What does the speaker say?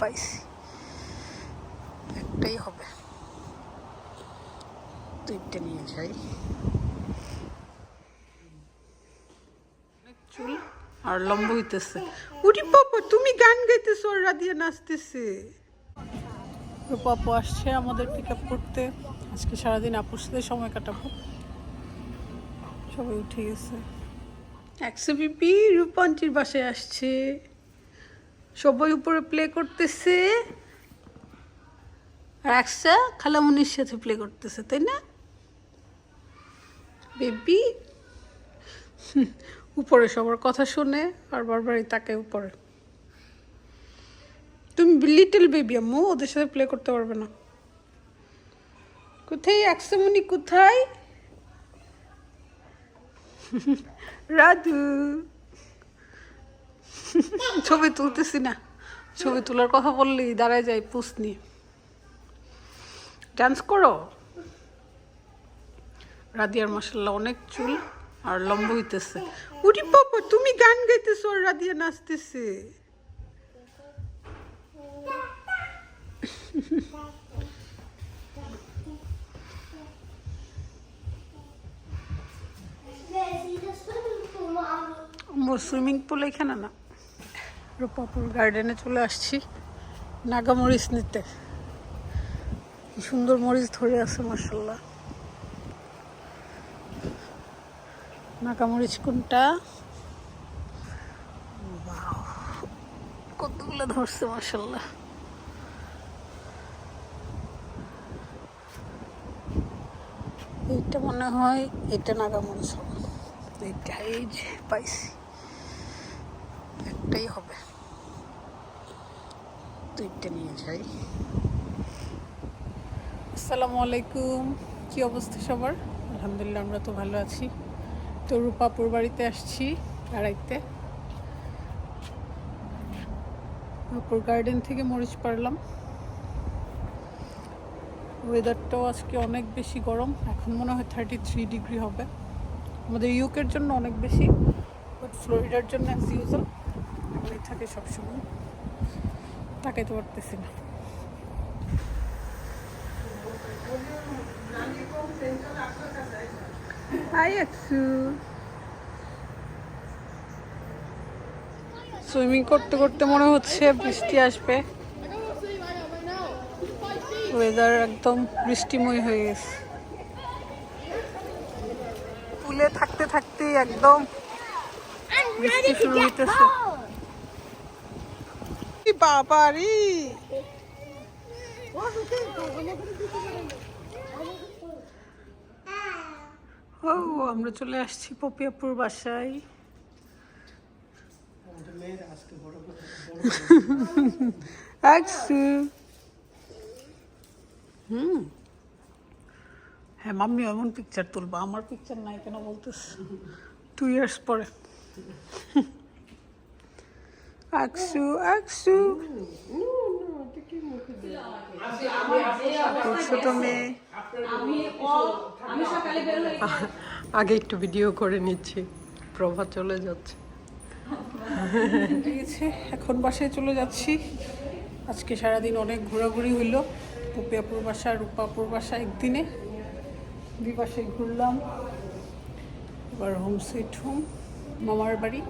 পাইছি। একটাই হবে। দুইটা নিয়ে যাই। চুল আর লম্বা হইতেছে। উরি পাপা, তুমি গান গাইতেছো আর রাধিয়া নাচতেছে। রূপাপু আসছে আমাদের পিক আপ করতে। আজকে সারাদিন আপুর সাথে সময় কাটাবো। সবাই উঠে গেছে। একশো পিপি রূপাঞ্চির বাসায় আসছে। সবাই উপরে প্লে করতেছে। আর একসা খালামুনির সাথে প্লে করতেছে, তাই না? বেবি উপরে সবার কথা শুনে আর বারবারই তাকে উপরে। তুমি লিটল বেবি আম্মু, ওদের সাথে প্লে করতে পারবে না। কোথায় একশোমনি কোথায়? রাধু। ছবি তুলতেছি না। ছবি তোলার কথা বললি দাঁড়ায় যায় পুষ নিয়ে। ডান্স করো? রাদিয়ার মাসাল্লাহ অনেক চুল আর লম্বা হইতেছে। উঠি বাবা তুমি গান গাইতেছো আর রাদিয়া নাচতেছে। সুইমিং পুল এখানে না। রূপাপুর গার্ডেনে চলে আসছি, নাগা মরিচ নিতে। সুন্দর মরিচ ধরে আছে মার্শাল্লাহ নাগা মরিচ কোনটা! কতগুলো ধরছে মার্শাল্লাহ এইটা মনে হয়, এটা নাগামরিচ হবে। এইটা, এই যে, পাইছি। একটাই হবে। দুইটা নিয়ে যাই। আসসালামু আলাইকুম। কি অবস্থা সবার? আলহামদুলিল্লাহ, আমরা তো ভালো আছি। তো রূপাপুর বাড়িতে আসছি বেড়াইতে রূপাপুর গার্ডেন থেকে মরিচ পারলাম ওয়েদারটাও আজকে অনেক বেশি গরম। এখন মনে হয় থার্টি থ্রি ডিগ্রি হবে। আমাদের ইউকের জন্য অনেক বেশি বাট ফ্লোরিডার জন্য অ্যাজ ইউজাল এমনি থাকে সবসময়। তাকাইতে পারতেছি না। সুইমিং করতে করতে মনে হচ্ছে বৃষ্টি আসবে। ওয়েদার একদম বৃষ্টিময় হয়ে গেছে। পুলে থাকতে থাকতে একদম বৃষ্টি শুরু হইতেছে। বাবা রে ও, আমরা চলে আসছি পপিয়াপুর বাসায়। হ্যাঁ মাম্মি এমন পিকচার তুলবা। আমার পিকচার নাই কেন বলতেছ টু ইয়ার্স পরে। আকসু আকসু ছোট মেয়ে। আগে একটু ভিডিও করে নিচ্ছি। প্রভা চলে যাচ্ছে। এখন বাসায় চলে যাচ্ছি। আজকে সারাদিন অনেক ঘোরাঘুরি হইল। পপিয়াপুর বাসা, রূপাপুর বাসা একদিনে। দুই পাশে ঘুরলাম। এবার হোম সুইট হোম মামার বাড়ি।